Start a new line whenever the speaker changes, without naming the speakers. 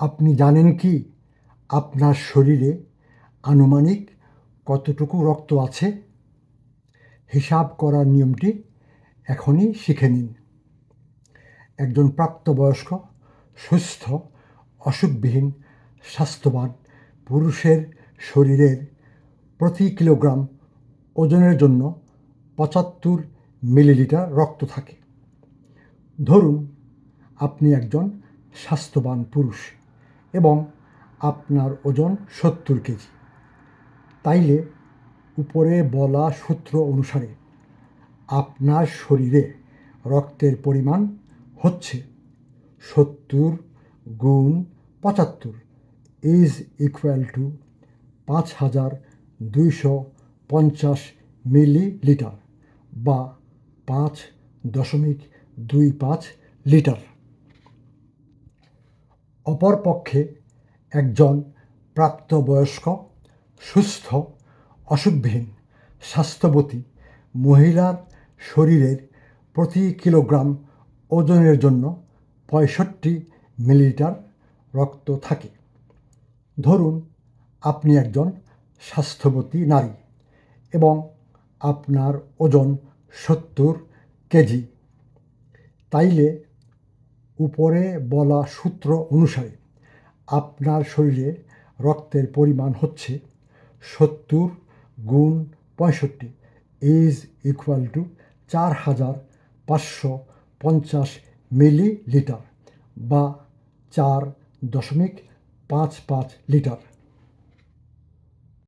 আপনি জানেন কি? আপনার শরীরে আনুমানিক কতটুকু রক্ত আছে? হিসাব করার নিয়মটি এখনই শিখে নিন। একজন প্রাপ্তবয়স্ক, সুস্থ, অসুখবিহীন, স্বাস্থ্যবান পুরুষের শরীরের প্রতি কিলোগ্রাম ওজনের জন্য পঁচাত্তর মিলিলিটার রক্ত থাকে। ধরুন, আপনি একজন স্বাস্থ্যবান পুরুষ। এবং আপনার ওজন সত্তর কেজি। তাইলে উপরে বলা সূত্র অনুসারে আপনার শরীরে রক্তের পরিমাণ হচ্ছে সত্তর গুণ পঁচাত্তর ইজ ইকুয়াল টু পাঁচ হাজার দুইশো পঞ্চাশ মিলিলিটার বা পাঁচ দশমিক দুই পাঁচ লিটার। অপরপক্ষে একজন প্রাপ্তবয়স্ক, সুস্থ, অসুখবিহীন, স্বাস্থ্যবতী মহিলার শরীরের প্রতি কিলোগ্রাম ওজনের জন্য পঁয়ষট্টি মিলিলিটার রক্ত থাকে। ধরুন, আপনি একজন স্বাস্থ্যবতী নারী এবং আপনার ওজন সত্তর কেজি। তাইলে উপরে বলা সূত্র অনুসারে আপনার শরীরে রক্তের পরিমাণ হচ্ছে সত্তর গুণ পঁয়ষট্টি ইজ ইকুয়াল টু চার হাজার পাঁচশো পঞ্চাশ মিলিলিটার বা চার দশমিক পাঁচ পাঁচ লিটার।